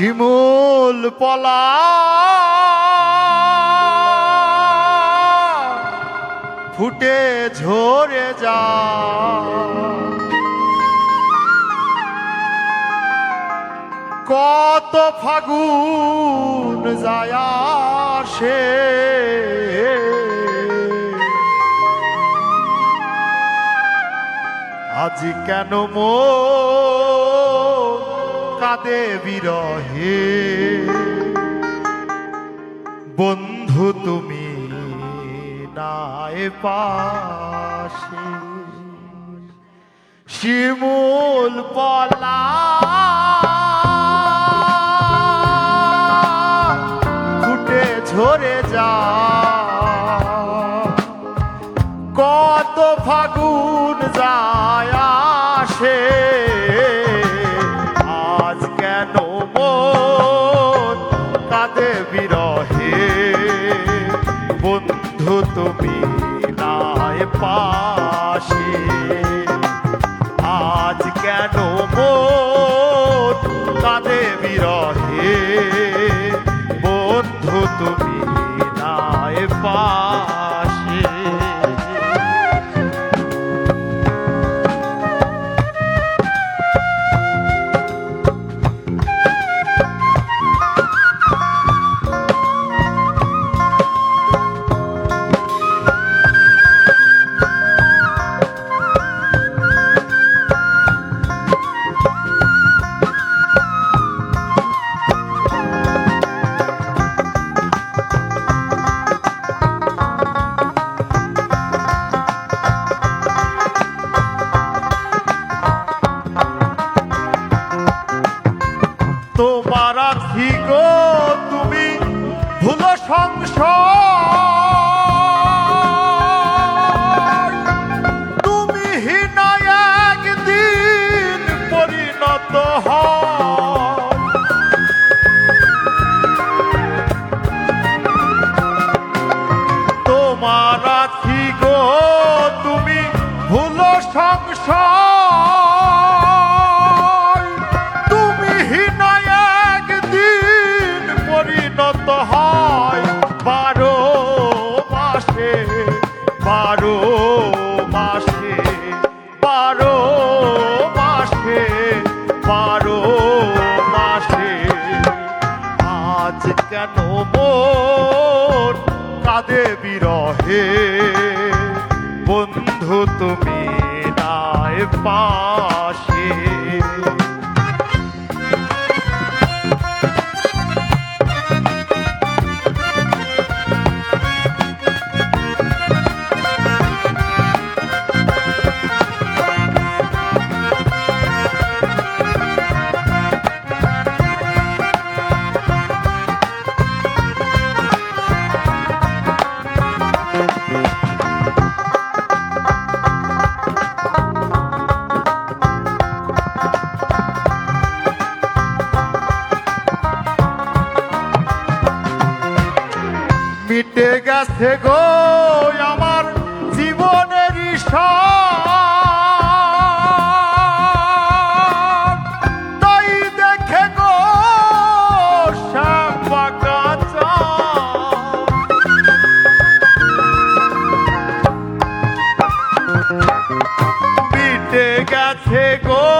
শিমুল পলা। ফুটে ঝরে যা। কত ফাগুন যায় আসে। আজ কেন মো কাঁদে বিরহে। বন্ধু তুমি নাই পাশে। শিমুল পলা পাশে আজ তুমি হিনায় একদিন পরিণত হয়। বারো মাসে বারো মাসে বারো মাসে বারো মাসে। আজ কেন মোর কাঁদে বিরহে? বন্ধু তুমি পাশে গেছে গো আমার জীবনের। তাই দেখে গো কাঁচা। গেছে গো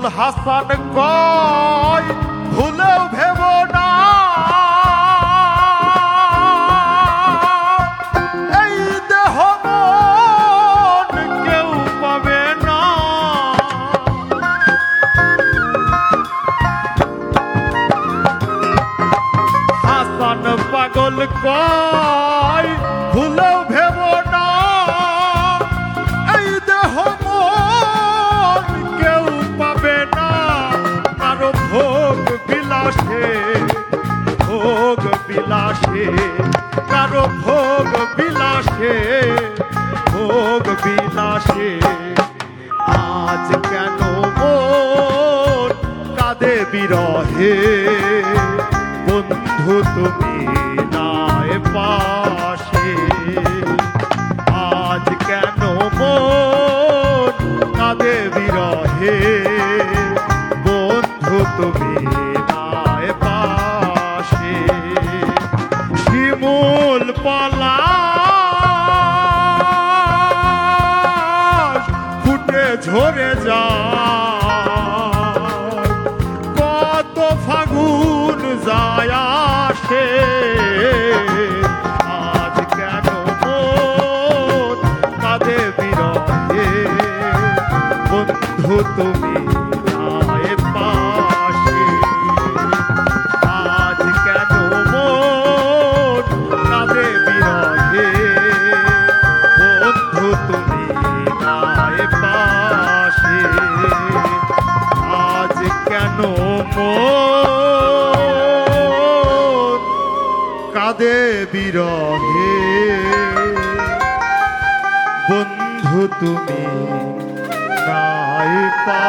পাগল হাসান কয় ভুলেও ভেব না। এই দেহ কেউ পাবে না। হাসান পাগল কয় কারও ভোগ বিলাসে ভোগ বিলাসে। আজ কেন কাঁদে বিরহে? বন্ধু, তুমি নাই পাশে। আজ কেন মন কাঁদে বিরহে? বন্ধু, তুমি ঝরে যা কত ফাগুন যায় আসে। আজ কেন কাঁদে বিরহে? বন্ধু তুমি কাঁদে বিরহে। বন্ধু তুমি নাই পা